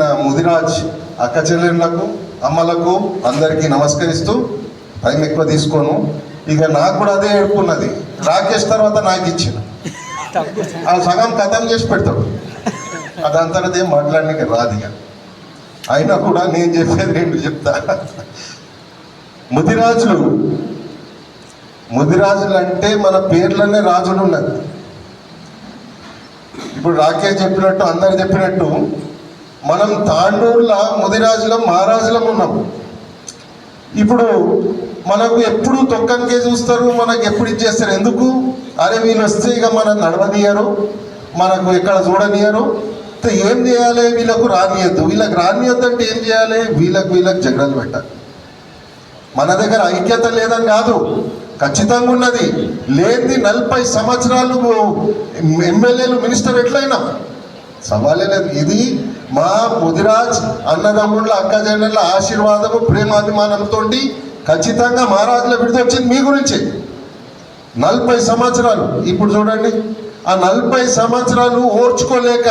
నా ముదిరాజ్ అక్క చెల్లెళ్ళకు అమ్మలకు అందరికీ నమస్కరిస్తూ టైం ఎక్కువ తీసుకోను. ఇక నాకు కూడా అదే ఏడుపున్నది. రాకేష్ తర్వాత నాకు ఇచ్చిన. ఆ సగం కథం చేసి పెడతాడు. అదంతా ఏం మాట్లాడడానికి రాదు ఇక. అయినా కూడా నేను చెప్పేది రెండు చెప్తా. ముదిరాజులు ముదిరాజులు అంటే మన పేర్లనే రాజులు ఉన్నది. ఇప్పుడు రాకేష్ చెప్పినట్టు అందరు చెప్పినట్టు మనం తాండూరులో ముదిరాజులం మహారాజులం ఉన్నాం. ఇప్పుడు మనకు ఎప్పుడు తొక్కనికే చూస్తారు మనకు ఎప్పుడు ఇచ్చేస్తారు ఎందుకు? అరే వీళ్ళు వస్తే ఇక మనం నడవనీయరు మనకు ఎక్కడ చూడనీయరు. ఏం చేయాలి? వీళ్ళకు రానియద్దు వీళ్ళకి రానియద్దు అంటే ఏం చేయాలి? వీళ్ళకు వీళ్ళకి జగడాలు పెట్టాలి మన దగ్గర ఐక్యత లేదని కాదు ఖచ్చితంగా ఉన్నది. లేనిది నలభై సంవత్సరాలు ఎమ్మెల్యేలు మినిస్టర్ ఎట్లయినా సవాలే లేదు. ఇది మా ముదిరాజ్ అన్నదమ్ముళ్ళ అక్కజనుల ఆశీర్వాదము ప్రేమాభిమానంతో ఖచ్చితంగా మహారాజుల విడిదొచ్చింది మీ గురించి. నలభై సంవత్సరాలు ఇప్పుడు చూడండి ఆ నలభై సంవత్సరాలు ఓర్చుకోలేక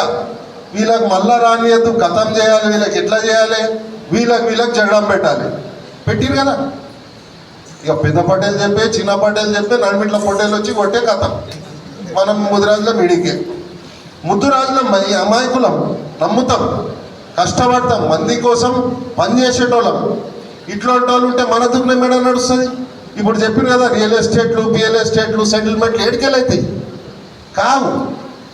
వీళ్ళకి మళ్ళా రానియద్దు గతం చేయాలి వీళ్ళకి ఎట్లా చేయాలి వీళ్ళకి వీళ్ళకి జగడం పెట్టాలి. పెట్టిరు కదా. ఇక పెద్ద పటేల్ చెప్పే చిన్న పటేల్ చెప్పే నడిమిట్ల పొట్టేలు వచ్చి కొట్టే కథం. మనం ముదిరాజులో మిడికే ముద్దురాజులం ఈ అమాయకులం నమ్ముతాం కష్టపడతాం మంది కోసం పనిచేసేటోళ్ళం ఇట్లాంటి వాళ్ళు ఉంటే మన దుగ్న మేడ నడుస్తుంది. ఇప్పుడు చెప్పిన కదా రియల్ ఎస్టేట్లు రియల్ ఎస్టేట్లు సెటిల్మెంట్లు ఏడికెళ్ళైతాయి. కావు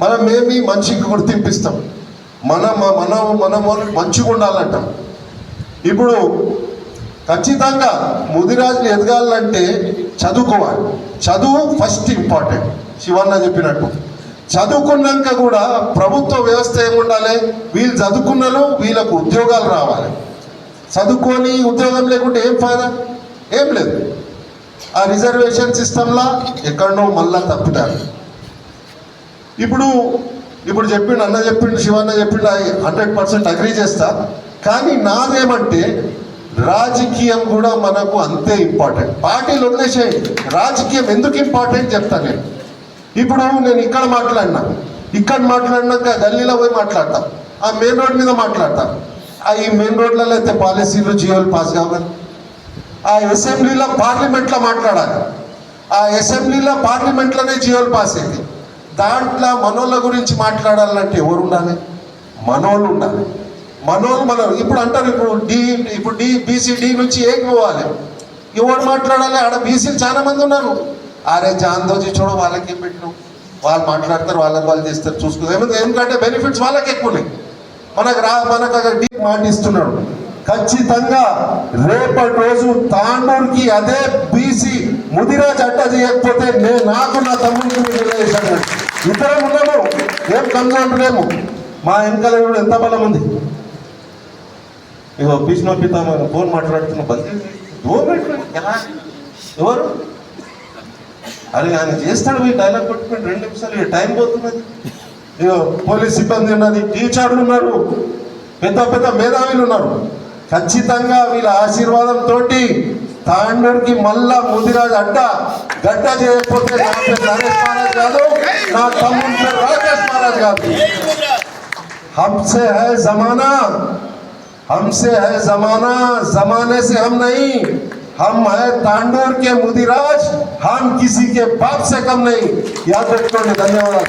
మనం మేమీ మనిషికి గుర్తింపిస్తాం మన మన మన వాళ్ళు మంచిగా ఉండాలంటాం. ఇప్పుడు ఖచ్చితంగా ముదిరాజులు ఎదగాలంటే చదువుకోవాలి. చదువు ఫస్ట్ ఇంపార్టెంట్ శివన్న చెప్పినట్టు. చదువుకున్నాక కూడా ప్రభుత్వ వ్యవస్థ ఏముండాలి? వీళ్ళు చదువుకున్నలో వీళ్ళకు ఉద్యోగాలు రావాలి. చదువుకొని ఉద్యోగం లేకుంటే ఏం ఫాయిదా? ఏం లేదు. ఆ రిజర్వేషన్ సిస్టంలా ఎక్కడనో మళ్ళా తప్పుతారు ఇప్పుడు ఇప్పుడు చెప్పిండు అన్న చెప్పిండు శివన్న చెప్పిండు హండ్రెడ్ పర్సెంట్ అగ్రీ చేస్తా. కానీ నాదేమంటే రాజకీయం కూడా మనకు అంతే ఇంపార్టెంట్. పార్టీలు వదిలేసేయండి. రాజకీయం ఎందుకు ఇంపార్టెంట్ చెప్తాను నేను. ఇప్పుడు నేను ఇక్కడ మాట్లాడినా. ఇక్కడ మాట్లాడినాక గల్లీలో పోయి మాట్లాడతా. ఆ మెయిన్ రోడ్ మీద మాట్లాడతా. ఆ ఈ మెయిన్ రోడ్లలో అయితే పాలసీలు జియోలు పాస్ కావాలి. ఆ అసెంబ్లీలో పార్లమెంట్లో మాట్లాడాలి. ఆ అసెంబ్లీలో పార్లమెంట్లోనే జియోలు పాస్ అయింది. దాంట్లో మనోళ్ళ గురించి మాట్లాడాలంటే ఎవరు ఉండాలి మనోళ్ళు ఉండాలి. మనోళ్ళు మనోళ్ళు ఇప్పుడు అంటారు ఇప్పుడు డి ఇప్పుడు డి బీసీ డి నుంచి ఏకి పోవాలి? ఎవరు మాట్లాడాలి? ఆడ బీసీలు చాలా మంది ఉన్నారు. అరే జాందోజీ చూడ వాళ్ళకి ఏం పెట్టినాం వాళ్ళు మాట్లాడతారు వాళ్ళకి వాళ్ళు చేస్తారు చూసుకుంటారు. ఏమంటే ఎందుకంటే బెనిఫిట్స్ వాళ్ళకి ఎక్కువ ఉన్నాయి మనకు రా మనకు అక్కడ మాట మాటిస్తున్నాడు ఖచ్చితంగా రేపటి రోజు తాండూరుకి అదే బీసీ ముదిరాజ్ అట్ట చేయకపోతే నేను నాకు నా తమ్ముడికి రిలేషన్ ఇద్దరం ఉన్నాము ఏం కన్సల్ట్ లేము. మా వెనకాల కూడా ఎంత బలం ఉంది? ఇగో భీష్మ తమ ఫోన్ మాట్లాడుతున్న బంద్ ఎవరు? అరే ఆయన చేస్తాడు మీ డైలాగ్ కొట్టుకుని రెండు నిమిషాలు ఇక టైం పోతున్నది ఇగో పోలీస్ సిబ్బంది ఉన్నది టీచర్లు ఉన్నారు పెద్ద పెద్ద మేధావులు ఉన్నారు ఖచ్చితంగా వీళ్ళ ఆశీర్వాదంతో తాండూరుకి మళ్ళా ముదిరాజ్ అడ్డ గడ్డ చేయకపోతే నా పేరు నరేష్ మహారాజ్ కాదు నా తమ్ముడు పేరు రాకేష్ మహారాజ్ కాదు हमसे है जमाना हमसे है जमाना जमाने से हम नहीं हम है तांडूर के मुदिराज, हम किसी के बाप से कम नहीं। याद रखो धन्यवाद।